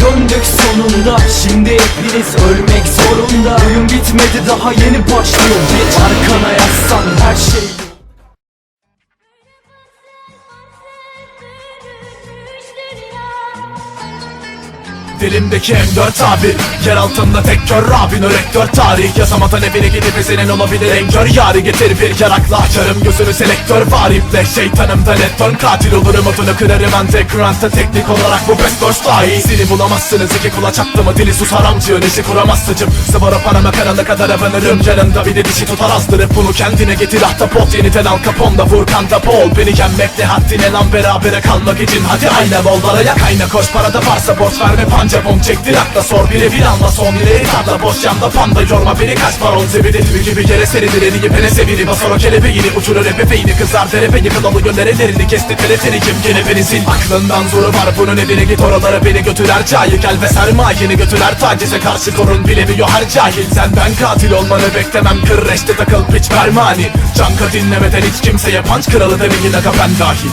döndük sonunda Şimdi hepiniz ölmek zorunda. Oyun bitmedi daha yeni başlıyor. Geç arkana yazsan her şey Dilimdeki M4 abi. Yer altında tek kör Rabin rektör tarih. Yazamadan evine gidip izinin olabilir. En kör yari getir bir yarakla. Açarım gözünü selektör var iple. Şeytanımda letton katil olurum. Odunu kırarım underground'da teknik olarak bu best burst daha iyisini bulamazsınız. İki kulaç attı mı dili sus haramcı. Neşi kuramaz sıcım Sıvara panama kanalı kadar abanırım. Yanında bir de dişi tutar azdırıp Bunu kendine getir. Ahtapot Yeniden al kaponda vur kanda bol Beni yenmek ne haddine lan berabere kalmak için. Hadi ayna bol balaya kayna koş. Parada varsa borç verme panca bom çektir sor Bire bir alma son bire tarla boş camda panda Yorma beni. Kaç baron zibidi Tüy gibi yere serilir eli pene sevini. Basar o kelebeğini uçurur ebefeyni Kızar derebe yıkıl olu gönderelerini Kesti teleteri kim gene beni sil? Aklından zoru var bunun evine. Git oralara beni götürer Cahil. Gel ve sermayeni götürer Tacize karşı korun. Bilemiyor her cahil. Senden katil olmanı beklemem. Kır reşte takıl piç vermani Canka dinlemeden hiç kimseye punch kralı demeyin aga ben dahil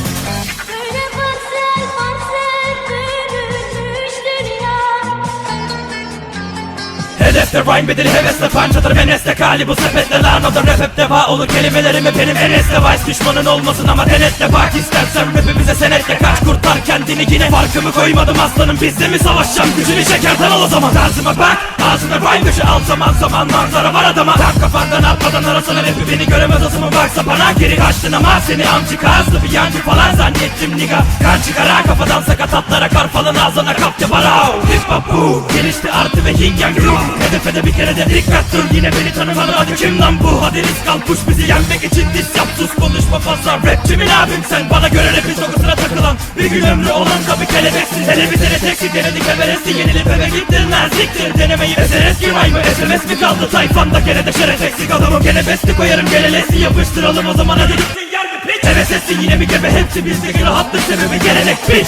Hedefte rhyme bedeli hevesle punch atarım enesle kali bu sepetle lan Odur rap hep defa olur. Kelimelerimi benim enesle vice Düşmanın olmasın ama denetle bak istersen rapimize senetle kaç kurtar kendini yine. Farkımı koymadım aslanım bizde mi savaşacağım? Gücünü şekerden al o zaman. Tarzıma bak ağzına rhyme dışı al zaman zaman. Manzara var adama. Tam kafandan atmadan arasına rapi beni göremez asımı baksa bana Geri kaçtın ama seni amcı kazlı bir yancı falan zannettim niga. Kan çıkara kafadan sakat atlara kar falan ağzına kaptı bara Hip hop bu gelişti artı ve yin yang Hedefe de bir kere de dikkat dur. Yine beni tanımadı hadi kim lan bu? Hadi risk al. Push bizi yenmek için diss yap. Sus konuşma fazla. Rap kimin abim sen? Bana göre rapin sokusuna takılan. Bir gün ömrü olan da bir kelebeksin Televizyon teksin. Denedik everesti yenilip eve gittin. Naziktir. Denemeyi SRS gibi mı SMS mi kaldı? Tayfanda gene de şeref eksik. Adamım Gene besti koyarım gene lesi. Yapıştıralım o zaman. Hadi gitsin yer mi piç Heves etsin yine bir gebe? Hepsi bizdeki rahatlık sebebi gelenek piç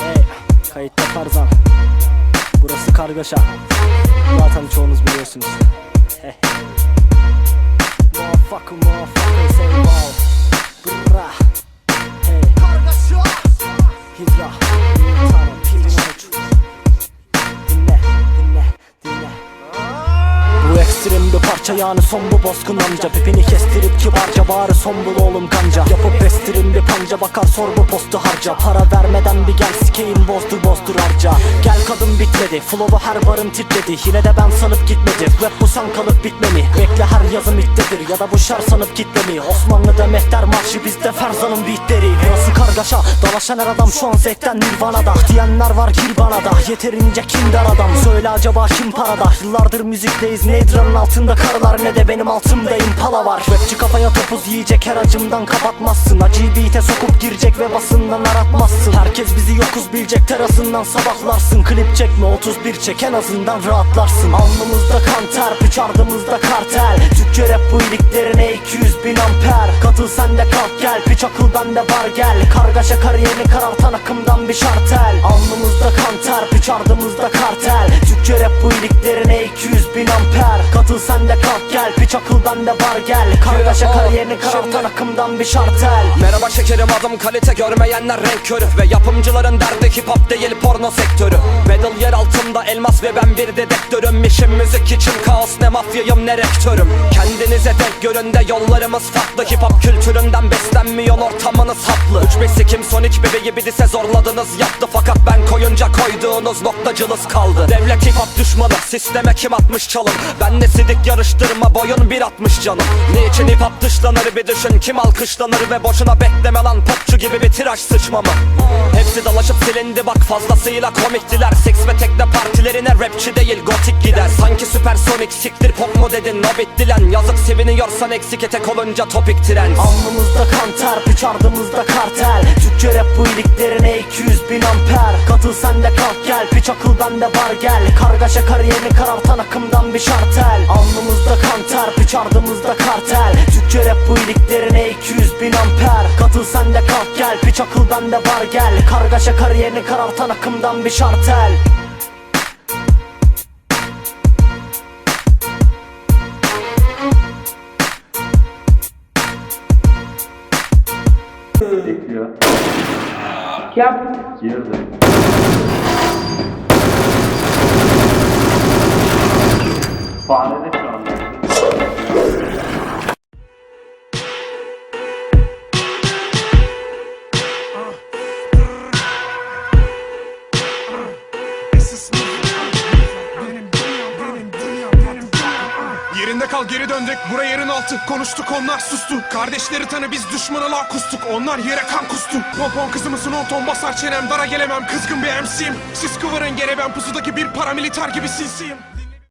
Hey, kayıtta Tarzan. Burası kargaşa. Zaten çoğunuz biliyorsunuz. Motherfucker, motherfucker, say wow. Bir parça yani son bu bozkun amca. Pipini kestirip kibarca bari son bul oğlum kanca. Yapıp estirin bir panca bakar sor bu postu harca. Para vermeden bir gel sikeyim bozdur bozdur harca. Gel kadın bitmedi flow'u her barın titredi Yine de ben sanıp gitmedi Rap bu san kalıp bitmemi. Bekle her yazım ittedir ya da bu şar sanıp kitlemi Osmanlı'da mehter marşı bizde Ferzan'ın beatleri Burası kargaşa dalaşan her adam şu an zevkten nirvanada Diyenler var gir bana da. Yeterince kindar adam. Söyle acaba kim parada? Yıllardır müzikteyiz ne idranın altında karılar ne de benim altımdayım. Pala var. Rapçi kafaya topuz yiyecek her acımdan kapatmazsın. Acıyı beat'e sokup girecek ve basından aratmazsın. Herkes bizi yokuz bilecek terasından sabahlarsın. Klip çekme 31 çek en azından rahatlarsın. Alnımızda kan ter piç ardımızda kartel. Türkçe rap bu iliklerine 200 bin amper Katıl sen de kalk gel piç akıl bende var gel. Kargaşa kariyerini karartan akımdan bir şartel. Alnımızda kan ter piç ardımızda kartel. Türkçe rap bu iliklerine 200 bin amper. Katıl sen de kalk gel piç akıl bende var gel. Kargaşa kariyerini karartan akımdan bir şartel. Merhaba şekerim adım kalite görmeyenler renk körü. Ve yapımcıların derdi hip hop değil porno sektörü. Battle yer altında elmas ve ben bir dedektörüm. İşim müzik için kaos ne mafyayım ne rektörüm. Kendinize denk görün de yollarımız farklı. Hip hop kültüründen beslenmiyor ortamınız haplı 3 kim Sonic bebeği bir dise zorladınız yaptı. Fakat ben koyunca koyduğunuz noktacılız kaldı. Devlet hip hop düşmanı sisteme kim atmış çalım? Ben de sidik yarıştırma boyun bir atmış canım. Niçin hip hop dışlanır bir düşün kim alkışlanır Ve boşuna bekleme lan. Popçu gibi bir tiraj sıçmamı. Hepsi dalaşıp silindi bak fazlasıyla komiktiler. Seks ve tekne partilerine rapçi değil gotik gider. Sanki süpersonik siktir pop mu dedin o bitti lan Yazık seviniyorsan eksik etek olunca topik tren Alnımızda kan ter piç kartel. Türkçe rap bu iliklerine 200 bin amper. Katıl sen de kalk gel piç akıl bende var gel. Kargaşa kariyerini karartan akımdan bir şartel. Alnımızda kanter Piç ardımızda kartel. Türkçe rap bu iliklerine 200 bin amper. Katıl sen de kalk gel Piç akıl bende var gel. Kargaşa kariyerini karartan akımdan bir şartel chấp. Chịu được kal geri döndük buraya yerin altı. Konuştuk onlar sustu. Kardeşleri tanı biz düşmana la kustuk. Onlar yere kan kustu. Pompon kızımısın on ton basar çenem. Dara gelemem kızgın bir MC'yim Siz kıvırın gene ben pusudaki bir paramiliter gibi sinsiyim